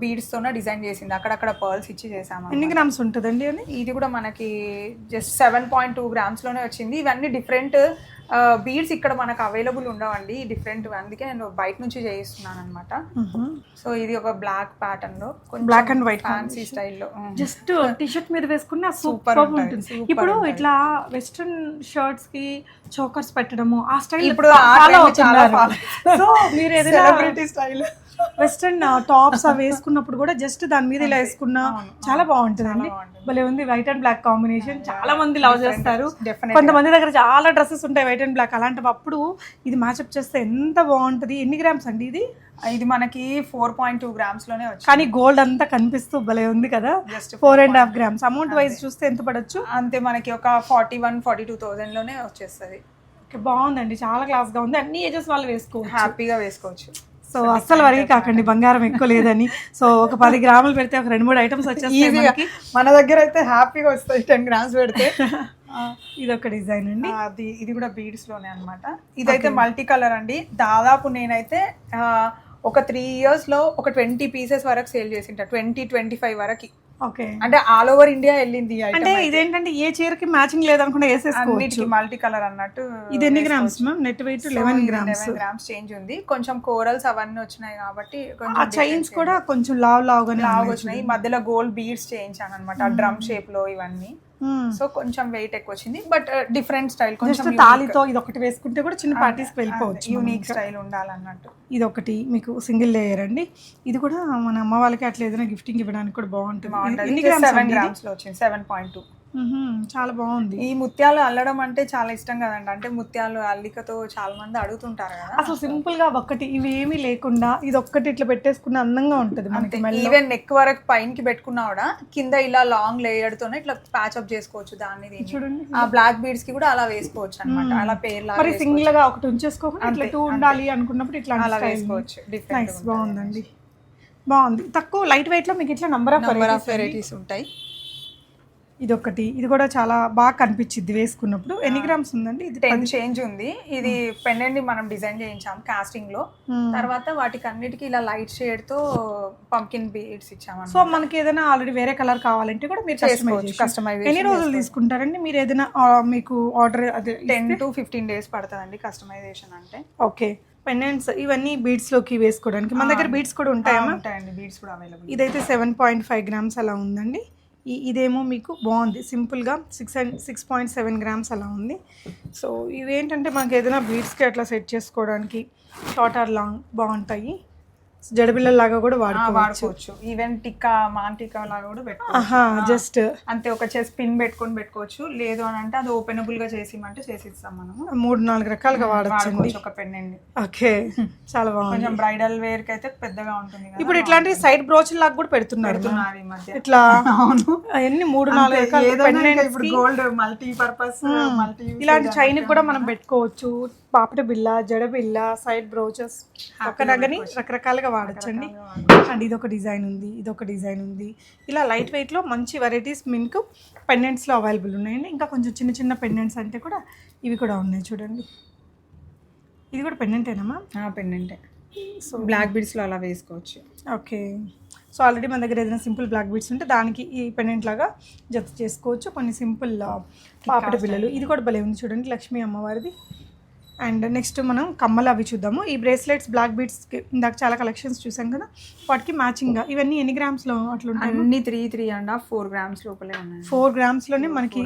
బీడ్స్ తోనే డిజైన్ చేసింది. అక్కడక్కడ పర్ల్స్ ఇచ్చి చేసాము ఎన్ని గ్రామ్స్ ఉంటుందండి అది? ఇది కూడా మనకి జస్ట్ సెవెన్ పాయింట్ టూ గ్రామ్స్లోనే వచ్చింది. ఇవన్నీ డిఫరెంట్ బీడ్స్ ఇక్కడ మనకు అవైలబుల్ ఉండవండి డిఫరెంట్ అందుకే నేను బయట నుంచి చేయిస్తున్నాను అనమాట సో ఇది ఒక బ్లాక్ ప్యాటర్న్లో Black and white ఫ్యాన్సీ స్టైల్లో జస్ట్ టీ షర్ట్ మీద వేసుకున్న సూపర్ ఉంటుంది, ఇప్పుడు. ఇట్లా వెస్ట్రన్ షర్ట్స్కి చోకర్స్ పెట్టడము ఆ స్టైల్ ఇప్పుడు చాలా సో మీరు ఏదైనా సెలబ్రిటీ స్టైల్ వెస్ట్రన్ టాప్స్ అవి వేసుకున్నప్పుడు కూడా జస్ట్ దాని మీద ఇలా వేసుకున్నా చాలా బాగుంటుందండి. భలే ఉంది. వైట్ అండ్ బ్లాక్ కాంబినేషన్ చాలా మంది లవ్ చేస్తారు. కొంతమంది దగ్గర చాలా డ్రెస్సెస్ ఉంటాయి వైట్ అండ్ బ్లాక్ అలాంటప్పుడు ఇది మ్యాచ్అప్ చేస్తే ఎంత బాగుంటది? ఎన్ని గ్రామ్స్ అండి ఇది? ఇది మనకి ఫోర్ పాయింట్ టూ గ్రామ్స్లోనే వచ్చింది. కానీ గోల్డ్ అంతా కనిపిస్తూ భలే ఉంది కదా. Just four and half grams amount wise చూస్తే ఎంత పడచ్చు? అంతే మనకి ఒక ఫార్టీ వన్ ఫార్టీ టూ థౌసండ్లోనే వచ్చేస్తుంది. బాగుందండి. చాలా క్లాస్గా ఉంది. అన్ని ఏజెస్ వాళ్ళు వేసుకోవచ్చు. హ్యాపీగా వేసుకోవచ్చు. సో అస్సలు వరకు కాకండి బంగారం ఎక్కువ లేదని. సో ఒక పది గ్రాములు పెడితే ఒక రెండు మూడు ఐటమ్స్ వచ్చేస్తాయి. మన దగ్గర అయితే హ్యాపీగా వస్తాయి టెన్ గ్రామ్స్ పెడితే. ఇది ఒక డిజైన్ అండి. అది ఇది కూడా బీడ్స్లోనే అన్నమాట. ఇదైతే మల్టీ కలర్ అండి. దాదాపు నేనైతే ఒక త్రీ ఇయర్స్లో ఒక ట్వంటీ పీసెస్ వరకు సేల్ చేసింటా. ట్వంటీ ట్వంటీ ఫైవ్ వరకు. ఓకే. అంటే ఆల్ ఓవర్ ఇండియా వెళ్ళింది అంటే. ఇదేంటంటే ఏ చీరకి మ్యాచింగ్ లేదనుకుంటే వేసేసుకోవచ్చు. మల్టీ కలర్ అన్నట్టు ఇది ఎన్ని grams ma'am net weight eleven grams grams change ఉంది. కొంచెం కోరల్స్ అవన్నీ వచ్చినాయి కాబట్టి ఆ చైన్స్ కూడా కొంచెం లావ్ లావుగానే లాగా ఉన్నాయి వచ్చినాయి. మధ్యలో గోల్డ్ బీడ్స్ చేయించాను అనమాట డ్రమ్ షేప్లో ఇవన్నీ. సో కొంచెం వెయిట్ ఎక్కువ వచ్చింది బట్ డిఫరెంట్ స్టైల్ కొంచెం తాలితో ఇది ఒకటి వేసుకుంటే కూడా చిన్న పార్టీస్కి వెళ్ళిపోవచ్చు యూనిక్ స్టైల్ ఉండాలన్నట్టు. ఇది ఒకటి మీకు సింగిల్ లేయర్ అండి. ఇది కూడా మన అమ్మ వాళ్ళకి అట్లా ఏదైనా గిఫ్టింగ్ ఇవ్వడానికి కూడా బాగుంటుంది. సెవెన్? గ్రామ్స్లో వచ్చింది సెవెన్ పాయింట్ టూ. చాలా బాగుంది. ఈ ముత్యాలు అల్లడం అంటే చాలా ఇష్టం కదండి. అంటే ముత్యాలు అల్లికతో చాలా మంది అడుగుతుంటారు కదా. అసలు సింపుల్గా ఒక్కటి ఇవి ఏమీ లేకుండా ఇది ఒక్కటి ఇట్లా పెట్టేసుకున్న అందంగా ఉంటది మనకి ఈవెన్ నెక్ వరకు పైనకి పెట్టుకున్నా కూడా కింద ఇలా లాంగ్ లేయర్ తోనే ఇట్లా ప్యాచ్ అప్ చేసుకోవచ్చు దాన్ని. చూడండి. ఆ బ్లాక్ బీడ్స్కి కూడా అలా వేసుకోవచ్చు అన్నమాట. అలా పేరు మరి సింగిల్గా ఒకటి ఉంచేసుకోకుండా ఇట్లా టూ ఉండాలి అనుకున్నప్పుడు ఇట్లా అలా వేసుకోవచ్చు డిఫరెంట్ బాగుందండి. బాగుంది. తక్కువ లైట్ వెయిట్లో మీకు ఇట్లా number of number of varieties ఉంటాయి. ఇది ఒకటి ఇది కూడా చాలా బాగా కనిపించింది వేసుకున్నప్పుడు. ఎన్ని గ్రామ్స్ ఉందండి? ఇది టెన్ చేంజ్ ఉంది. ఇది పెండెంట్ మనం డిజైన్ చేయించాం కాస్టింగ్లో. తర్వాత వాటికి అన్నిటికీ ఇలా లైట్ షేడ్తో పంకిన్ బీడ్స్ ఇచ్చామన్నమాట. సో మనకి ఏదైనా ఆల్రెడీ వేరే కలర్ కావాలంటే కూడా మీరు చేసుకోవచ్చు కస్టమైజ్ ఎన్ని రోజులు తీసుకుంటారండి? మీరు ఏదైనా మీకు ఆర్డర్ అదే టెన్ టు ఫిఫ్టీన్ డేస్ పడుతుందండి కస్టమైజేషన్ అంటే. ఓకే. పెండెంట్స్ ఇవన్నీ బీడ్స్లోకి వేసుకోవడానికి. మన దగ్గర బీడ్స్ కూడా ఉంటాయమ్మా ఉంటాయండి. బీడ్స్ కూడా అవైలబుల్ ఇదైతే సెవెన్ పాయింట్ ఫైవ్ గ్రామ్స్ అలా ఉందండి. ఈ ఇదేమో మీకు బాగుంది. సింపుల్గా six and six point seven grams అలా ఉంది. సో ఇవేంటంటే మనకి ఏదైనా బీడ్స్కి అట్లా సెట్ చేసుకోవడానికి షార్ట్ ఆర్ లాంగ్ బాగుంటాయి. జడబిల్లలాగా కూడా వాడుకోవచ్చు. ఈవెన్ టిక్కా మాన్ టిక్కా లాగా కూడా పెట్టుకోవచ్చు. జస్ట్ అంతే ఒక చెస్ పిన్ పెట్టుకొని పెట్టుకోవచ్చు. లేదు అని అంటే అది ఓపెనబుల్గా చేసిమంటే చేసి ఇస్తాం మనము. మూడు నాలుగు రకాలుగా వాడుకోవచ్చు ఒక పెండెంట్ ఓకే చాలా బాగుంది. కొంచెం బ్రైడల్ వేర్కి అయితే పెద్దగా ఉంటుంది ఇప్పుడు ఇట్లాంటి సైడ్ బ్రోచ్ లాగా కూడా పెడుతున్నారు పెడుతున్నారు ఈ మధ్య. ఇట్లా అవును. మూడు నాలుగు రకాల ఇప్పుడు గోల్డ్ మల్టీ పర్పస్ మల్టీ ఇలాంటి చైన్ కూడా మనం పెట్టుకోవచ్చు. పాపటి బిల్ల జడ బిల్ల సైడ్ బ్రోచెస్ ఒక నగని రకరకాలుగా వాడచ్చండి. అండ్ ఇది ఒక డిజైన్ ఉంది ఇది ఒక డిజైన్ ఉంది. ఇలా లైట్ వెయిట్లో మంచి వెరైటీస్ మీకు పెండెంట్స్లో అవైలబుల్ ఉన్నాయండి. ఇంకా కొంచెం చిన్న చిన్న పెండెంట్స్ అంటే కూడా ఇవి కూడా ఉన్నాయి చూడండి. ఇది కూడా పెండెంటేనమ్మా పెండెంటే సో బ్లాక్ బీడ్స్లో అలా వేసుకోవచ్చు. ఓకే. సో ఆల్రెడీ మన దగ్గర ఏదైనా సింపుల్ బ్లాక్ బీడ్స్ ఉంటే దానికి ఈ పెండెంట్ లాగా జత చేసుకోవచ్చు. కొన్ని సింపుల్ పాపడి పిల్లలు ఇది కూడా భలే ఉంది చూడండి లక్ష్మీ అమ్మవారిది. అండ్ నెక్స్ట్ మనం కమ్మలు అవి చూద్దాము. ఈ బ్రేస్లెట్స్ బ్లాక్ బీడ్స్ ఇందాక చాలా కలెక్షన్స్ చూసాం కదా వాటికి మ్యాచింగ్గా ఇవన్నీ ఎన్ని గ్రామ్స్లో అట్లుంటాయి అన్ని three three and half four grams లోపలే ఉన్నాయి. ఫోర్ గ్రామ్స్లోనే మనకి.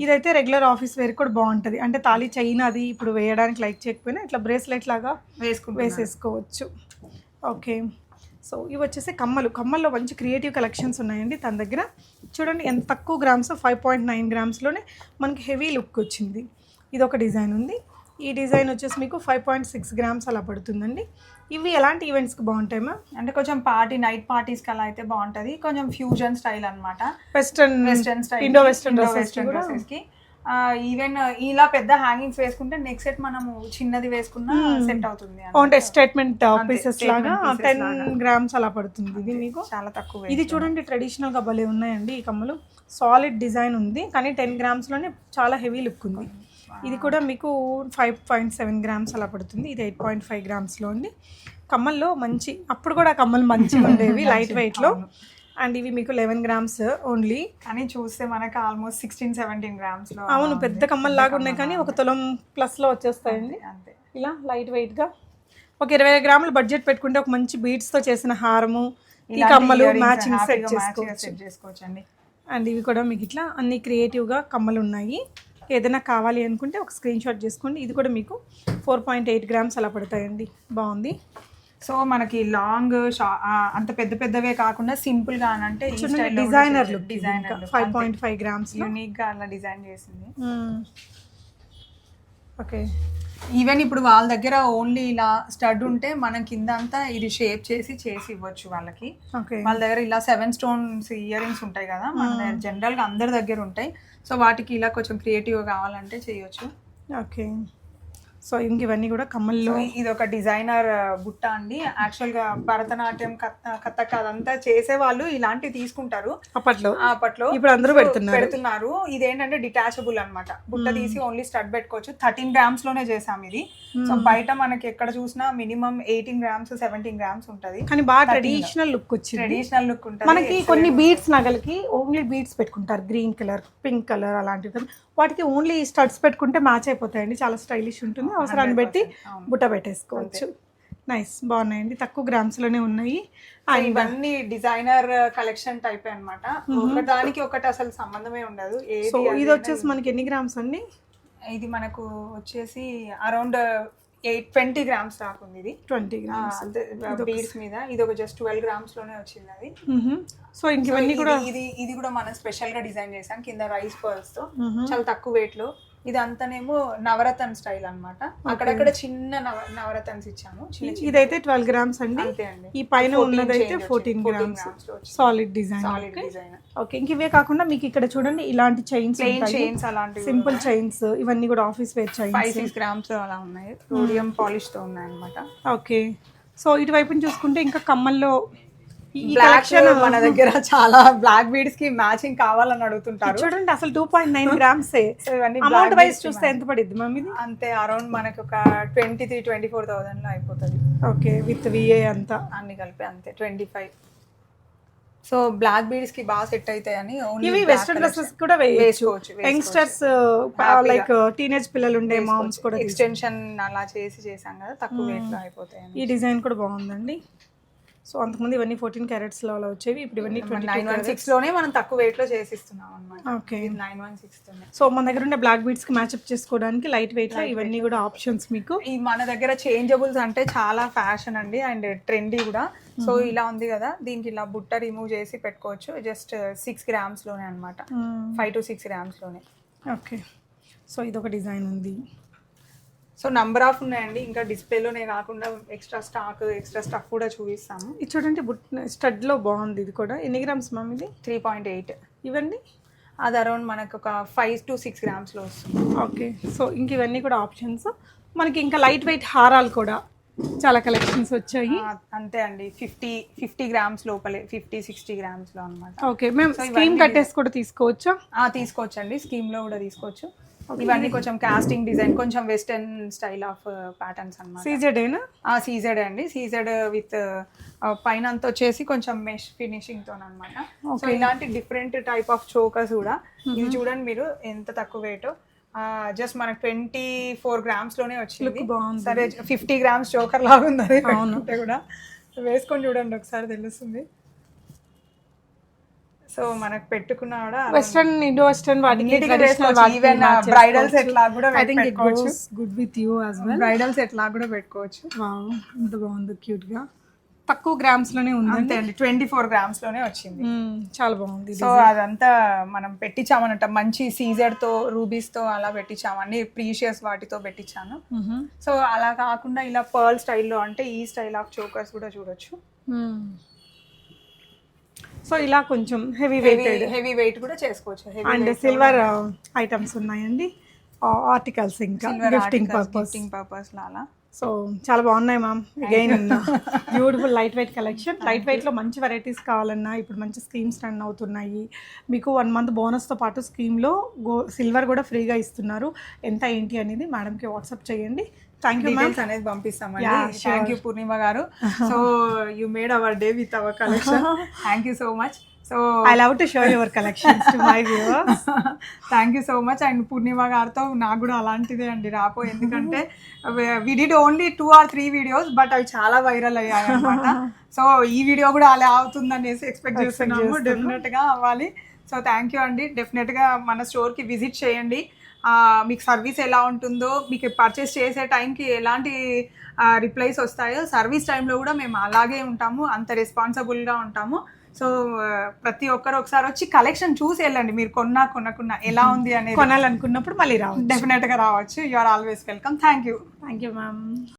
ఇదైతే రెగ్యులర్ ఆఫీస్ వేర్ కూడా బాగుంటుంది. అంటే తాళి చైన్ అది ఇప్పుడు వేయడానికి లైక్ చేయకపోయినా ఇట్లా బ్రేస్లెట్ లాగా వేసుకుంటే వేసేసుకోవచ్చు. ఓకే. సో ఇవి వచ్చేసి కమ్మలు. కమ్మల్లో మంచి క్రియేటివ్ కలెక్షన్స్ ఉన్నాయండి తన దగ్గర. చూడండి ఎంత తక్కువ గ్రామ్స్ ఫైవ్ పాయింట్ నైన్ గ్రామ్స్లోనే మనకి హెవీ లుక్ వచ్చింది. ఇది ఒక డిజైన్ ఉంది. ఈ డిజైన్ వచ్చేసి మీకు ఫైవ్ పాయింట్ సిక్స్ గ్రామ్స్ అలా పడుతుందండి. ఇవి ఎలాంటి ఈవెంట్స్కి బాగుంటాయి మ్యామ్ అంటే కొంచెం పార్టీ నైట్ పార్టీస్కి అలా అయితే బాగుంటది. కొంచెం ఫ్యూజన్ స్టైల్ అన్నమాట. Western western style Indo western western కూడా? డ్రెస్సెస్కి. ఈవెన్ ఇలా పెద్ద హ్యాంగింగ్స్ వేసుకుంటే నెక్స్ట్ సెట్ మనము చిన్నది వేసుకున్నా సెట్ అవుతుంది అన్నమాట. అంటే స్టేట్మెంట్ పీసెస్ లాగా టెన్ లాగా. గ్రామ్స్ అలా పడుతుంది ఇది మీకు. చాలా తక్కువ ఇది చూడండి ట్రెడిషనల్గా భలే ఉన్నాయండి ఈ కమ్మలు. సాలిడ్ డిజైన్ ఉంది కానీ టెన్ గ్రామ్స్లోనే చాలా హెవీ లుక్ ఉంది. ఇది కూడా మీకు ఫైవ్ పాయింట్ సెవెన్ గ్రామ్స్ అలా పడుతుంది. ఇది ఎయిట్ పాయింట్ ఫైవ్ గ్రామ్స్లో ఉంది. కమ్మల్లో మంచి అప్పుడు కూడా కమ్మలు మంచిగా ఉండేవి లైట్ వెయిట్లో అండ్ ఇవి మీకు లెవెన్ గ్రామ్స్ ఓన్లీ కానీ చూస్తే మనకి ఆల్మోస్ట్ సిక్స్టీన్ సెవెంటీన్ గ్రామ్స్ అవును పెద్ద కమ్మలు లాగా ఉన్నాయి కానీ ఒక తులం ప్లస్లో వచ్చేస్తాయండి. అంతే ఇలా లైట్ వెయిట్గా ఒక ఇరవై గ్రాములు బడ్జెట్ పెట్టుకుంటే ఒక మంచి బీడ్స్తో చేసిన హారము ఈ కమ్మలు మ్యాచింగ్ సెట్ చేసుకోవచ్చు సెట్ చేసుకోవచ్చు. అండి అండ్ ఇవి కూడా మీకు ఇట్లా అన్ని క్రియేటివ్గా కమ్మలు ఉన్నాయి. ఏదైనా కావాలి అనుకుంటే ఒక స్క్రీన్ షాట్ చేసుకోండి. ఇది కూడా మీకు ఫోర్ పాయింట్ ఎయిట్ గ్రామ్స్ అలా పడతాయండి. బాగుంది. సో మనకి లాంగ్ అంత పెద్ద పెద్దవే కాకుండా సింపుల్గా అని అంటే designer look designer five point five grams యూనిక్గా అలా డిజైన్ చేసింది. ఓకే. ఈవెన్ ఇప్పుడు వాళ్ళ దగ్గర ఓన్లీ ఇలా స్టడ్ ఉంటే మనం కింద అంతా ఇది షేప్ చేసి చేసి ఇవ్వచ్చు వాళ్ళకి. ఓకే వాళ్ళ దగ్గర ఇలా సెవెన్ స్టోన్స్ ఇయర్ రింగ్స్ ఉంటాయి కదా మన జనరల్గా అందరి దగ్గర ఉంటాయి. సో వాటికి ఇలా కొంచెం క్రియేటివ్ కావాలంటే చేయొచ్చు. ఓకే సో ఇంక ఇవన్నీ కూడా కమ్మల్లో ఇది ఒక డిజైనర్ బుట్ట అండి. యాక్చువల్గా భరతనాట్యం కథ కథక్ అదంతా చేసే వాళ్ళు ఇలాంటివి తీసుకుంటారు. అప్పట్లో? అప్పట్లో. ఇప్పుడు అందరూ పెడుతున్నారు. పెడుతున్నారు. ఇదేంటంటే డిటాచబుల్ అన్నమాట. బుట్ట తీసి ఓన్లీ స్టడ్ పెట్టుకోవచ్చు. థర్టీన్ గ్రామ్స్లోనే చేసాం ఇది. సో బయట మనకి ఎక్కడ చూసినా minimum eighteen grams seventeen grams ఉంటది. కానీ బాగా ట్రెడిషనల్ లుక్ వచ్చింది. ట్రెడిషనల్ లుక్ ఉంటుంది. మనకి కొన్ని బీడ్స్ నగలకి ఓన్లీ బీడ్స్ పెట్టుకుంటారు. గ్రీన్ కలర్ పింక్ కలర్ అలాంటివి. వాటికి ఓన్లీ స్టడ్స్ పెట్టుకుంటే మ్యాచ్ అయిపోతాయండి. చాలా స్టైలిష్ ఉంటుంది. అవసరాన్ని బట్టి బుట్ట పెట్టేసుకోవచ్చు. నైస్ బాగున్నాయండి. తక్కువ గ్రామ్స్లోనే ఉన్నాయి. ఇవన్నీ డిజైనర్ కలెక్షన్ టైప్ అన్నమాట. ఒక దానికి ఒకటి అసలు సంబంధమే ఉండదు. సో ఇది వచ్చేసి మనకి ఎన్ని గ్రామ్స్ అండి? ఇది మనకు వచ్చేసి అరౌండ్ ఎయిట్ ట్వంటీ గ్రామ్స్ రాకుంది ఇది. Twenty grams. బీడ్స్ మీద. ఇది ఒక జస్ట్ ట్వెల్వ్ గ్రామ్స్లోనే వచ్చింది అది. సో ఇంక ఇవన్నీ కూడా ఇది- ఇది ఇది కూడా మనం స్పెషల్గా డిజైన్ చేసాం. కింద రైస్ పర్ల్స్తో చాలా తక్కువ వెయిట్లో. ఇది అంతానేమో నవరత్న స్టైల్ అన్నమాట. అక్కడక్కడ చిన్న నవ నవరత్న్స్ ఇచ్చాము. ఇదైతే ట్వెల్వ్ గ్రామ్స్ అండి. ఈ పైన 14 ఉన్నదైతే ఫోర్టీన్ వచ్చింది. 14 grams. Solid design solid design okay ఇంక ఇవే కాకుండా మీకు ఇక్కడ చూడండి ఇలాంటి చైన్స్ చైన్స్ అలాంటివి సింపుల్ చైన్స్ ఇవన్నీ కూడా office wear five chains six grams అలా ఉన్నాయి. రోడియం పాలిష్తో ఉన్నాయి అనమాట ఓకే సో ఇటువైపు చూసుకుంటే ఇంకా కమ్మల్లో బ్లాక్ మన దగ్గర చాలా బ్లాక్ బీడ్స్కి మ్యాచింగ్ కావాలని అడుగుతుంటారు. చూడండి అసలు two point nine grams amount beads చూస్తే ఎంత పడిద్ది మ్యామ్ ఇది అంతే అరౌండ్ మనకి ఒక ట్వంటీ త్రీ ట్వంటీ ఫోర్ థౌసండ్లో అయిపోతుంది. ఓకే విత్ విఏ అంతా. అన్ని కలిపి అంతే ట్వంటీ ఫైవ్ సో బ్లాక్ బీడ్స్కి బాగా సెట్ అవుతాయని ఇవి వెస్ట్రన్ డ్రెస్సెస్ కూడా వేసుకోవచ్చు. యంగ్స్టర్స్ లైక్ టీనేజ్ పిల్లలు ఉండే మామ్స్ కూడా ఎక్స్టెన్షన్ అలా చేసి చేసాం కదా తక్కువ వెయిట్లో అయిపోతాయని. ఈ డిజైన్ కూడా బాగుందండి. సో అంతకుముందు ఇవన్నీ ఫోర్టీన్ క్యారెట్స్లో అలా వచ్చేవి ఇప్పుడు ఇవన్నీ నైన్ వన్ సిక్స్లోనే మనం తక్కువ వెయిట్లో చేసిస్తున్నాం అనమాట okay. Nine one six so మన దగ్గర ఉండే బ్లాక్ బీడ్స్కి మ్యాచ్అప్ చేసుకోవడానికి లైట్ వెయిట్లో ఇవన్నీ కూడా ఆప్షన్స్ మీకు. ఈ మన దగ్గర చేంజబుల్స్ అంటే చాలా ఫ్యాషన్ అండి అండ్ ట్రెండీ కూడా. సో ఇలా ఉంది కదా దీనికి ఇలా బుట్ట రిమూవ్ చేసి పెట్టుకోవచ్చు. జస్ట్ సిక్స్ గ్రామ్స్లోనే అనమాట ఫైవ్ టు సిక్స్ గ్రామ్స్లోనే. ఓకే. సో ఇదొక డిజైన్ ఉంది. సో నంబర్ ఆఫ్ ఉన్నాయండి. ఇంకా డిస్ప్లేలోనే కాకుండా ఎక్స్ట్రా స్టాక్ ఎక్స్ట్రా స్టఫ్ కూడా చూపిస్తాము. ఇది చూడండి బుట్ స్టడ్లో బాగుంది ఇది కూడా. ఎన్ని గ్రామ్స్ మ్యామ్ ఇది? Three point eight. ఇవన్నీ అది అరౌండ్ మనకు ఒక ఫైవ్ టు సిక్స్ గ్రామ్స్లో వస్తుంది. ఓకే. సో ఇంక ఇవన్నీ కూడా ఆప్షన్స్. మనకి ఇంకా లైట్ వెయిట్ హారాలు కూడా చాలా కలెక్షన్స్ వచ్చాయి. అంతే అండి. ఫిఫ్టీ ఫిఫ్టీ గ్రామ్స్ లోపలే ఫిఫ్టీ సిక్స్టీ గ్రామ్స్లో అనమాట ఓకే. మేము స్కీమ్ కట్టేసి కూడా తీసుకోవచ్చా? తీసుకోవచ్చండి. స్కీమ్లో కూడా తీసుకోవచ్చు. ఇవన్నీ కొంచెం కాస్టింగ్ డిజైన్ కొంచెం వెస్టర్న్ స్టైల్ ఆఫ్ ప్యాటర్న్స్ అనమాట సీజెడేనా సీజెడ్ అండి. సీజెడ్ విత్ పైన అంతా వచ్చేసి కొంచెం మెష్ ఫినిషింగ్తో అనమాట సో ఇలాంటి డిఫరెంట్ టైప్ ఆఫ్ చోకర్స్ కూడా ఇది చూడండి మీరు ఎంత తక్కువ వెయిట్ జస్ట్ మనకు ట్వంటీ ఫోర్ గ్రామ్స్లోనే వచ్చింది. సరే ఫిఫ్టీ గ్రామ్స్ జోకర్ లాగా ఉంది అది కూడా వేసుకొని చూడండి ఒకసారి తెలుస్తుంది. సో మనకు పెట్టుకున్నా కూడా వెస్టర్న్ ఇండో వెస్టర్న్ వాటికి ట్రెడిషనల్ వేసుకోవచ్చు. Even, uh, లాగా కూడా ఐ థింక్ ఇట్ పెట్టుకోవచ్చు. Goes good with you as well bridal set లాగా కూడా పెట్టుకోవచ్చు. వావ్ ఎంత బాగుంది క్యూట్గా. తక్కువ గ్రామ్స్లోనే ఉంది అంతే అండి. ట్వంటీ ఫోర్ గ్రామ్స్లోనే వచ్చింది. మ్మ్, చాలా బాగుంది. సో అదంతా మనం పెట్టించామన్నట మంచి సీజర్తో రూబీస్తో అలా పెట్టించాము. అన్ని ప్రీషియస్ వాటితో పెట్టించాను. మ్మ్. సో అలా కాకుండా ఇలా పర్ల్ స్టైల్లో అంటే ఈ స్టైల్ ఆఫ్ చోకర్స్ కూడా చూడొచ్చు. మ్మ్. సో ఇలా కొంచెం హెవీ వెయిటెడ్ హెవీ వెయిట్ కూడా చేసుకోవచ్చు. అండ్ సిల్వర్ ఐటమ్స్ ఉన్నాయండి. ఆర్టికల్స్ ఇంకా గిఫ్టింగ్ పర్పస్ గిఫ్టింగ్ పర్పస్ అలా సో చాలా బాగున్నాయి ma'am again beautiful light weight collection light వెయిట్లో మంచి వెరైటీస్ కావాలన్నా ఇప్పుడు మంచి స్కీమ్స్ రన్ అవుతున్నాయి. మీకు వన్ మంత్ బోనస్తో పాటు స్కీమ్లో గో సిల్వర్ కూడా ఫ్రీగా ఇస్తున్నారు. ఎంత ఏంటి అనేది మేడంకి వాట్సాప్ చేయండి. థ్యాంక్ యూ మ్యామ్ డీటెయిల్స్ అనేది పంపిస్తామండి. Thank you Purnima garu. So you made our day with our collection thank you so much so I love to show your collections to my viewers thank you so much and Purnima గారితో నాకు కూడా అలాంటిదే అండి. రాపో ఎందుకంటే we did only two or three videos but అవి చాలా వైరల్ అయ్యాయి అనమాట సో ఈ వీడియో కూడా అలా అవుతుందనేసి ఎక్స్పెక్ట్ చేస్తున్నాము. డెఫినెట్గా అవ్వాలి. సో థ్యాంక్ యూ అండి. డెఫినెట్గా మన స్టోర్కి విజిట్ చేయండి. మీకు సర్వీస్ ఎలా ఉంటుందో మీకు పర్చేస్ చేసే టైంకి ఎలాంటి రిప్లైస్ వస్తాయో సర్వీస్ టైంలో కూడా మేము అలాగే ఉంటాము. అంత రెస్పాన్సిబుల్గా ఉంటాము. సో ప్రతి ఒక్కరు ఒకసారి వచ్చి కలెక్షన్ చూసి వెళ్ళండి. మీరు కొన్నా కొనకున్నా ఎలా ఉంది అనేది కొనాలనుకున్నప్పుడు మళ్ళీ రావు డెఫినెట్గా రావచ్చు. You are always welcome thank you thank you ma'am